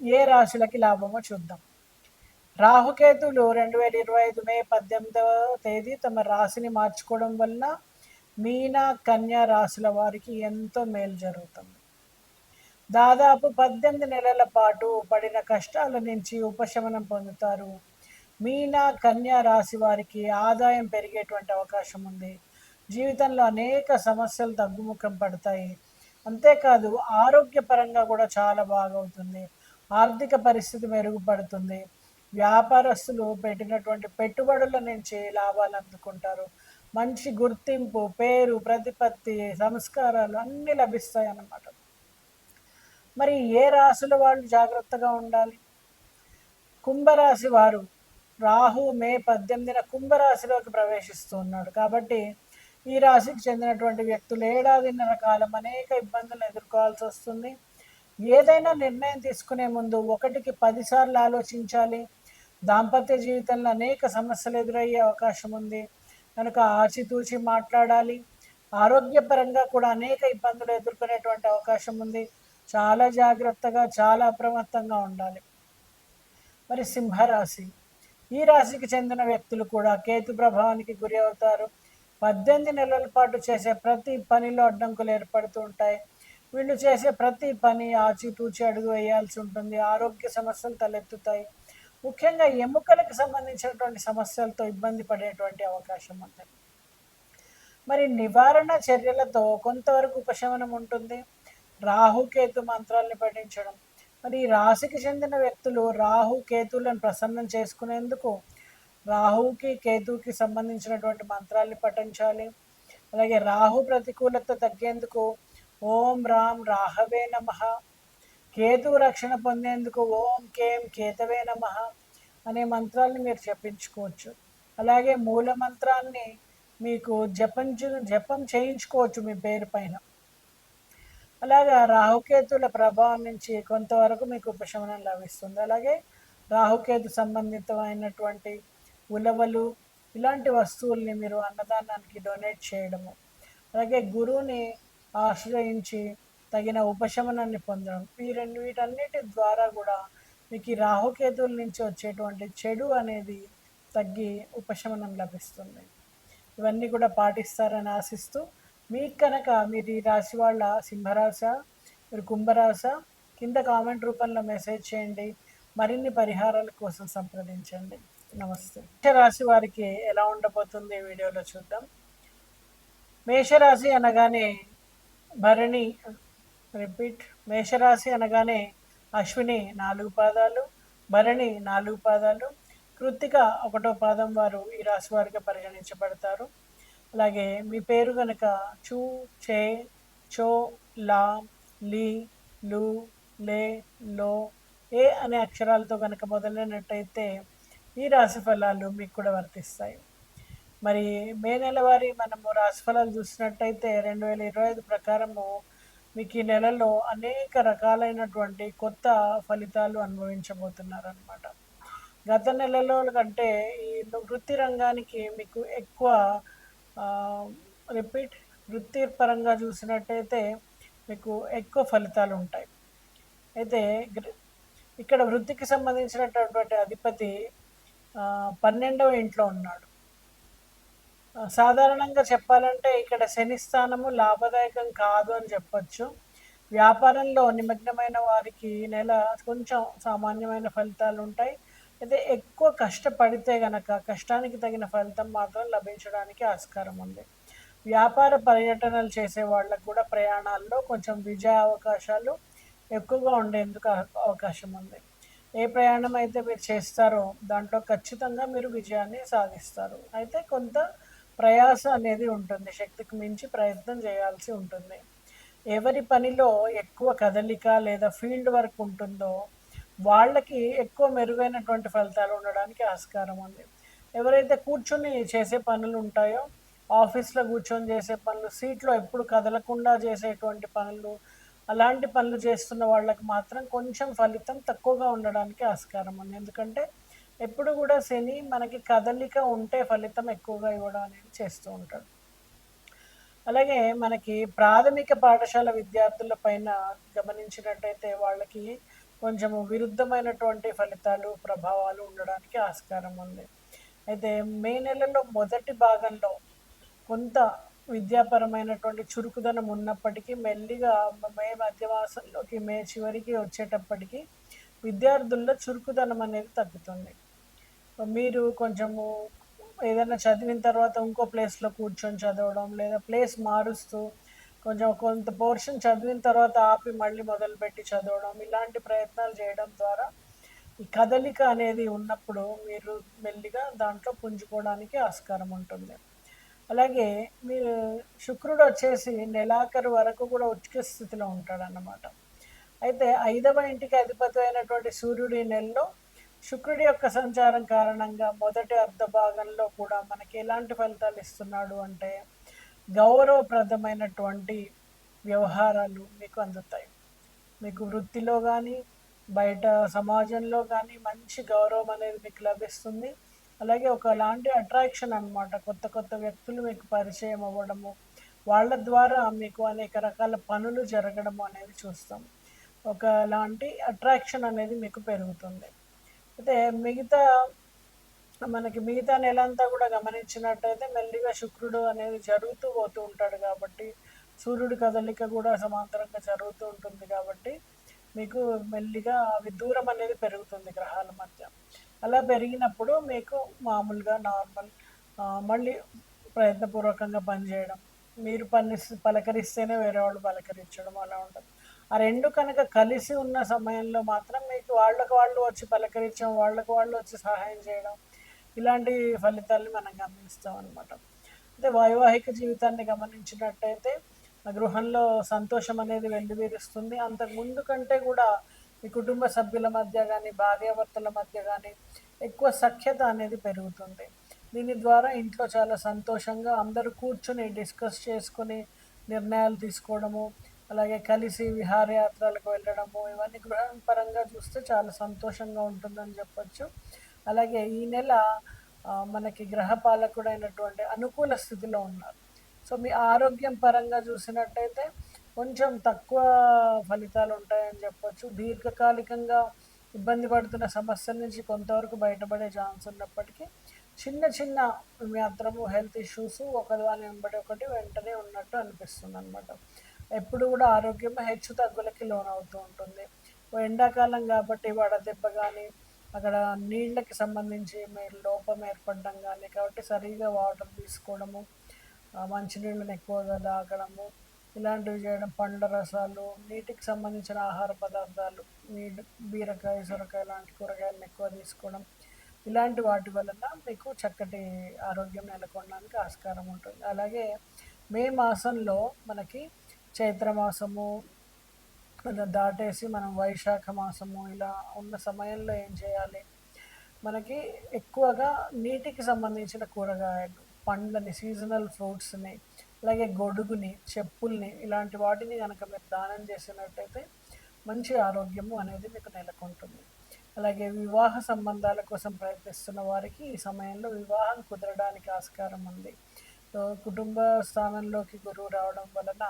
ఏ రాశులకి లాభమో చూద్దాం. రాహుకేతులు రెండు వేల ఇరవై ఐదు మే పద్దెనిమిదవ తేదీ తమ రాశిని మార్చుకోవడం వలన మీన కన్యా రాశుల వారికి ఎంతో మేలు జరుగుతుంది. దాదాపు పద్దెనిమిది నెలల పాటు పడిన కష్టాల నుంచి ఉపశమనం పొందుతారు. మీన కన్యా రాశి వారికి ఆదాయం పెరిగేటువంటి అవకాశం ఉంది. జీవితంలో అనేక సమస్యలు తగ్గుముఖం పడతాయి. అంతేకాదు ఆరోగ్యపరంగా కూడా చాలా బాగవుతుంది. ఆర్థిక పరిస్థితి మెరుగుపడుతుంది. వ్యాపారస్తులు పెట్టినటువంటి పెట్టుబడుల నుంచి లాభాలు అందుకుంటారు. మంచి గుర్తింపు పేరు ప్రతిపత్తి సంస్కారాలు అన్నీ లభిస్తాయి అన్నమాట మరి ఏ రాశుల వాళ్ళు జాగ్రత్తగా ఉండాలి? కుంభరాశి వారు రాహు మే పద్దెనిమిదిన కుంభరాశిలోకి ప్రవేశిస్తున్నాడు కాబట్టి ఈ రాశికి చెందినటువంటి వ్యక్తులు ఏడాదిన్నర కాలం అనేక ఇబ్బందులు ఎదుర్కోవాల్సి వస్తుంది. ఏదైనా నిర్ణయం తీసుకునే ముందు ఒకటికి పదిసార్లు ఆలోచించాలి. దాంపత్య జీవితంలో అనేక సమస్యలు ఎదురయ్యే అవకాశం ఉంది. కనుక ఆచితూచి మాట్లాడాలి. ఆరోగ్యపరంగా కూడా అనేక ఇబ్బందులు ఎదుర్కొనేటువంటి అవకాశం ఉంది. చాలా జాగ్రత్తగా చాలా అప్రమత్తంగా ఉండాలి. మరి సింహరాశి. ఈ రాశికి చెందిన వ్యక్తులు కూడా కేతు ప్రభావానికి గురి అవుతారు. పద్దెనిమిది నెలల పాటు చేసే ప్రతి పనిలో అడ్డంకులు ఏర్పడుతూ ఉంటాయి. వీళ్ళు చేసే ప్రతి పని ఆచితూచి అడుగు వేయాల్సి ఉంటుంది. ఆరోగ్య సమస్యలు తలెత్తుతాయి. ముఖ్యంగా ఎముకలకు సంబంధించినటువంటి సమస్యలతో ఇబ్బంది పడేటువంటి అవకాశం ఉంటుంది మరి నివారణ చర్యలతో కొంతవరకు ఉపశమనం ఉంటుంది. రాహుకేతు మంత్రాల్ని పఠించడం. మరి ఈ రాశికి చెందిన వ్యక్తులు రాహు కేతులను ప్రసన్నం చేసుకునేందుకు రాహుకి కేతుకి సంబంధించినటువంటి మంత్రాల్ని పఠించాలి. అలాగే రాహు ప్రతికూలత తగ్గేందుకు ఓం రామ్ రాహవే నమ. కేతు రక్షణ పొందేందుకు ఓం కేం కేతవే నమ అనే మంత్రాల్ని మీరు జపించుకోవచ్చు. అలాగే మూల మంత్రాన్ని మీకు జపించు జపం చేయించుకోవచ్చు మీ పేరు పైన. అలాగా రాహుకేతుల ప్రభావం నుంచి కొంతవరకు మీకు ఉపశమనం లభిస్తుంది. అలాగే రాహుకేతు సంబంధితమైనటువంటి ఉలవలు ఇలాంటి వస్తువుల్ని మీరు అన్నదానానికి డొనేట్ చేయడము. అలాగే గురువుని ఆశ్రయించి తగిన ఉపశమనాన్ని పొందడం. ఈ రెండు వీటన్నిటి ద్వారా కూడా మీకు ఈ రాహుకేతువుల నుంచి వచ్చేటువంటి చెడు అనేది తగ్గి ఉపశమనం లభిస్తుంది. ఇవన్నీ కూడా పాటిస్తారని ఆశిస్తూ మీకు కనుక మీరు ఈ రాశి వాళ్ళ సింహరాశ మీరు కుంభరాశ కింద కామెంట్ రూపంలో మెసేజ్ చేయండి. మరిన్ని పరిహారాల కోసం సంప్రదించండి. నమస్తే. మేషరాశి వారికి ఎలా ఉండబోతుంది వీడియోలో చూద్దాం. మేషరాశి అనగానే భరణి రిపీట్. మేషరాశి అనగానే అశ్విని నాలుగు పాదాలు భరణి నాలుగు పాదాలు. కృత్తిక ఒకటో పాదం వారు ఈ రాశి వారిగా పరిగణించబడతారు. అలాగే మీ పేరు కనుక చూ చే చో లా లీ లు లే లో ఏ అనే అక్షరాలతో కనుక మొదలైనట్టయితే ఈ రాశి ఫలాలు మీకు కూడా వర్తిస్తాయి. మరి మే నెల వారి మనము రాశిఫలాలు చూసినట్టయితే రెండు వేల ఇరవై ఐదు ప్రకారము మీకు ఈ నెలలో అనేక రకాలైనటువంటి కొత్త ఫలితాలు అనుభవించబోతున్నారనమాట గత నెలలో కంటే ఈ వృత్తి రంగానికి మీకు ఎక్కువ రిపీట్ వృత్తి పరంగా చూసినట్టయితే మీకు ఎక్కువ ఫలితాలు ఉంటాయి. అయితే ఇక్కడ వృత్తికి సంబంధించినటువంటి అధిపతి పన్నెండవ ఇంట్లో ఉన్నాడు. సాధారణంగా చెప్పాలంటే ఇక్కడ శని స్థానము లాభదాయకం కాదు అని చెప్పచ్చు. వ్యాపారంలో నిమగ్నమైన వారికి నెల కొంచెం సామాన్యమైన ఫలితాలు ఉంటాయి. అయితే ఎక్కువ కష్టపడితే గనక కష్టానికి తగిన ఫలితం మాత్రం లభించడానికి ఆస్కారం ఉంది. వ్యాపార పర్యటనలు చేసే వాళ్ళకు కూడా ప్రయాణాల్లో కొంచెం విజయ అవకాశాలు ఎక్కువగా ఉండేందుకు అవకాశం ఉంది. ఏ ప్రయాణం అయితే మీరు చేస్తారో దాంట్లో ఖచ్చితంగా మీరు విజయాన్ని సాధిస్తారు. అయితే కొంత ప్రయాస అనేది ఉంటుంది శక్తికి మించి ప్రయత్నం చేయాల్సి ఉంటుంది. ఎవరి పనిలో ఎక్కువ కదలిక లేదా ఫీల్డ్ వర్క్ ఉంటుందో వాళ్ళకి ఎక్కువ మెరుగైనటువంటి ఫలితాలు ఉండడానికి ఆస్కారం ఉంది. ఎవరైతే కూర్చొని చేసే పనులు ఉంటాయో ఆఫీస్లో కూర్చొని చేసే పనులు సీట్లో ఎప్పుడు కదలకుండా చేసేటువంటి పనులు అలాంటి పనులు చేస్తున్న వాళ్ళకి మాత్రం కొంచెం ఫలితం తక్కువగా ఉండడానికి ఆస్కారం ఉంది. ఎందుకంటే ఎప్పుడు కూడా శని మనకి కదలిక ఉంటే ఫలితం ఎక్కువగా ఇవ్వడం అనేది చేస్తూ ఉంటాడు. అలాగే మనకి ప్రాథమిక పాఠశాల విద్యార్థుల పైన గమనించినట్టయితే వాళ్ళకి కొంచెము విరుద్ధమైనటువంటి ఫలితాలు ప్రభావాలు ఉండడానికి ఆస్కారం ఉంది. అయితే మే నెలలో మొదటి భాగంలో కొంత విద్యాపరమైనటువంటి చురుకుదనం ఉన్నప్పటికీ మెల్లిగా మే మధ్యవాసంలోకి మే చివరికి వచ్చేటప్పటికీ విద్యార్థుల్లో చురుకుదనం అనేది తగ్గుతుంది. మీరు కొంచెము ఏదైనా చదివిన తర్వాత ఇంకో ప్లేస్లో కూర్చొని చదవడం లేదా ప్లేస్ మారుస్తూ కొంచెం కొంత పోర్షన్ చదివిన తర్వాత ఆపి మళ్ళీ మొదలుపెట్టి చదవడం ఇలాంటి ప్రయత్నాలు చేయడం ద్వారా ఈ కదలిక అనేది ఉన్నప్పుడు మీరు మెల్లిగా దాంట్లో పుంజుకోవడానికి ఆస్కారం ఉంటుంది. అలాగే మీరు శుక్రుడు వచ్చేసి నెలాఖరు వరకు కూడా ఉచిక స్థితిలో ఉంటాడన్నమాట. అయితే ఐదవ ఇంటికి అధిపతి అయినటువంటి సూర్యుడి నెలలో శుక్రుడి యొక్క సంచారం కారణంగా మొదటి అర్ధ భాగంలో కూడా మనకి ఎలాంటి ఫలితాలు ఇస్తున్నాడు అంటే గౌరవప్రదమైనటువంటి వ్యవహారాలు మీకు అందుతాయి. మీకు వృత్తిలో కానీ బయట సమాజంలో కానీ మంచి గౌరవం అనేది మీకు లభిస్తుంది. అలాగే ఒకలాంటి అట్రాక్షన్ అనమాట కొత్త కొత్త వ్యక్తులు మీకు పరిచయం అవ్వడము వాళ్ళ ద్వారా మీకు అనేక రకాల పనులు జరగడము అనేది చూస్తాం. ఒకలాంటి అట్రాక్షన్ అనేది మీకు పెరుగుతుంది. అయితే మిగతా మనకి మిగతా నెల అంతా కూడా గమనించినట్టయితే మెల్లిగా శుక్రుడు అనేది జరుగుతూ పోతూ ఉంటాడు కాబట్టి సూర్యుడి కదలిక కూడా సమాంతరంగా జరుగుతూ ఉంటుంది కాబట్టి మీకు మెల్లిగా అవి దూరం అనేది పెరుగుతుంది గ్రహాల మధ్య. అలా పెరిగినప్పుడు మీకు మామూలుగా నార్మల్ మళ్ళీ ప్రయత్నపూర్వకంగా పనిచేయడం మీరు పని పలకరిస్తేనే వేరే వాళ్ళు పలకరించడం అలా ఉంటుంది. ఆ రెండు కనుక కలిసి ఉన్న సమయంలో మాత్రం మీకు వాళ్ళకు వాళ్ళు వచ్చి పలకరించడం వాళ్ళకు వాళ్ళు వచ్చి సహాయం చేయడం ఇలాంటి ఫలితాలని మనం గమనిస్తాం అనమాట అయితే వైవాహిక జీవితాన్ని గమనించినట్టయితే గృహంలో సంతోషం అనేది వెల్లువీరుస్తుంది. అంతకు ముందు కంటే కూడా మీ కుటుంబ సభ్యుల మధ్య కానీ భార్యాభర్తల మధ్య కానీ ఎక్కువ సఖ్యత అనేది పెరుగుతుంది. దీని ద్వారా ఇంట్లో చాలా సంతోషంగా అందరూ కూర్చొని డిస్కస్ చేసుకుని నిర్ణయాలు తీసుకోవడము అలాగే కలిసి విహారయాత్రలకు వెళ్ళడము ఇవన్నీ గృహం పరంగా చూస్తే చాలా సంతోషంగా ఉంటుందని చెప్పొచ్చు. అలాగే ఈ నెల మనకి గ్రహ పాలకుడైనటువంటి అనుకూల స్థితిలో ఉన్నారు. సో మీ ఆరోగ్యం పరంగా చూసినట్టయితే కొంచెం తక్కువ ఫలితాలు ఉంటాయని చెప్పొచ్చు. దీర్ఘకాలికంగా ఇబ్బంది పడుతున్న సమస్యల నుంచి కొంతవరకు బయటపడే ఛాన్స్ ఉన్నప్పటికీ చిన్న చిన్న మాత్రము హెల్త్ ఇష్యూస్ ఒకదాని వెంబడి ఒకటి వెంటనే ఉన్నట్టు అనిపిస్తుంది అనమాట ఎప్పుడు కూడా ఆరోగ్యం హెచ్చు తగ్గులకి లోనవుతూ ఉంటుంది. ఎండాకాలం కాబట్టి వడదెబ్బ కానీ అక్కడ నీళ్ళకి సంబంధించి లోపం ఏర్పడడం కానీ కాబట్టి సరిగా వాటర్ తీసుకోవడము మంచినీళ్ళని ఎక్కువగా తాగడము ఇలాంటివి చేయడం పండ్ల రసాలు నీటికి సంబంధించిన ఆహార పదార్థాలు నీటి బీరకాయ సొరకాయ లాంటి కూరగాయలను ఎక్కువ తీసుకోవడం ఇలాంటి వాటి వలన మీకు చక్కటి ఆరోగ్యం నెలకొనడానికి ఆస్కారం ఉంటుంది. అలాగే మే మాసంలో మనకి చైత్రమాసము దాటేసి మనం వైశాఖ మాసము ఇలా ఉన్న సమయంలో ఏం చేయాలి? మనకి ఎక్కువగా నీటికి సంబంధించిన కూరగాయలు పండ్లని సీజనల్ ఫ్రూట్స్ని అలాగే గొడుగుని చెప్పుల్ని ఇలాంటి వాటిని కనుక మీరు దానం చేసినట్టయితే మంచి ఆరోగ్యము అనేది మీకు నెలకొంటుంది. అలాగే వివాహ సంబంధాల కోసం ప్రయత్నిస్తున్న వారికి ఈ సమయంలో వివాహం కుదరడానికి ఆస్కారం ఉంది. కుటుంబ స్థానంలోకి గురువు రావడం వలన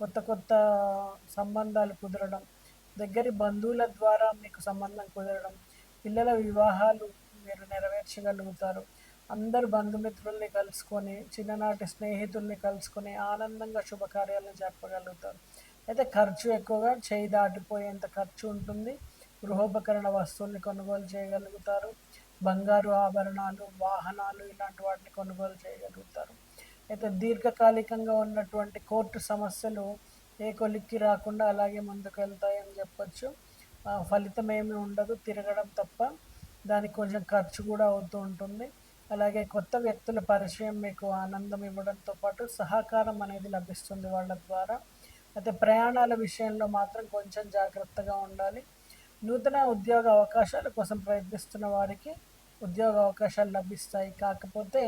కొత్త కొత్త సంబంధాలు కుదరడం దగ్గరి బంధువుల ద్వారా మీకు సంబంధం కుదరడం పిల్లల వివాహాలు మీరు నెరవేర్చగలుగుతారు. అందరు బంధుమిత్రుల్ని కలుసుకొని చిన్ననాటి స్నేహితుల్ని కలుసుకొని ఆనందంగా శుభకార్యాలను జరపగలుగుతారు. అయితే ఖర్చు ఎక్కువగా చేయి దాటిపోయేంత ఖర్చు ఉంటుంది. గృహోపకరణ వస్తువుల్ని కొనుగోలు చేయగలుగుతారు. బంగారు ఆభరణాలు వాహనాలు ఇలాంటి వాటిని కొనుగోలు చేయగలుగుతారు. అయితే దీర్ఘకాలికంగా ఉన్నటువంటి కోర్టు సమస్యలు ఏ కొలిక్కి రాకుండా అలాగే ముందుకు వెళ్తాయని చెప్పొచ్చు. ఫలితం ఏమీ ఉండదు తిరగడం తప్ప. దానికి కొంచెం ఖర్చు కూడా అవుతూ ఉంటుంది. అలాగే కొత్త వ్యక్తుల పరిచయం మీకు ఆనందం ఇవ్వడంతో పాటు సహకారం అనేది లభిస్తుంది వాళ్ళ ద్వారా. అయితే ప్రయాణాల విషయంలో మాత్రం కొంచెం జాగ్రత్తగా ఉండాలి. నూతన ఉద్యోగ అవకాశాల కోసం ప్రయత్నిస్తున్న వారికి ఉద్యోగ అవకాశాలు లభిస్తాయి. కాకపోతే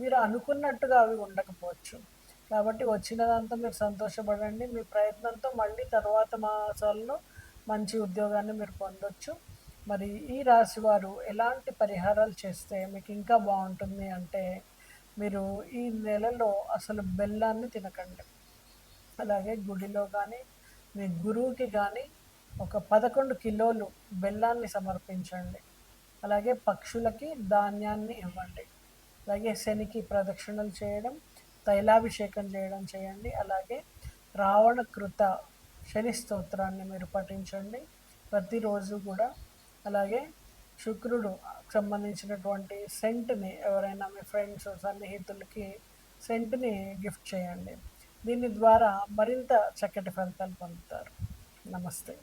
మీరు అనుకున్నట్టుగా అవి ఉండకపోవచ్చు. కాబట్టి వచ్చినదంతా మీరు సంతోషపడండి. మీ ప్రయత్నంతో మళ్ళీ తర్వాత మాసాల్లో మంచి ఉద్యోగాన్ని మీరు పొందొచ్చు. మరి ఈ రాశి వారు ఎలాంటి పరిహారాలు చేస్తే మీకు ఇంకా బాగుంటుంది అంటే మీరు ఈ నెలలో అసలు బెల్లాన్ని తినకండి. అలాగే గుడిలో కానీ మీ గురువుకి కానీ ఒక పదకొండు కిలోలు బెల్లాన్ని సమర్పించండి. అలాగే పక్షులకి ధాన్యాన్ని ఇవ్వండి. అలాగే శనికి ప్రదక్షిణలు చేయడం తైలాభిషేకం చేయడం చేయండి. అలాగే రావణ కృత శని స్తోత్రాన్ని మీరు పఠించండి. ప్రతిరోజు కూడా. అలాగే శుక్రుడు సంబంధించినటువంటి సెంట్ని ఎవరైనా మీ ఫ్రెండ్స్ సన్నిహితులకి సెంట్ని గిఫ్ట్ చేయండి. దీని ద్వారా మరింత చక్కటి ఫలితాలు పొందుతారు. నమస్తే.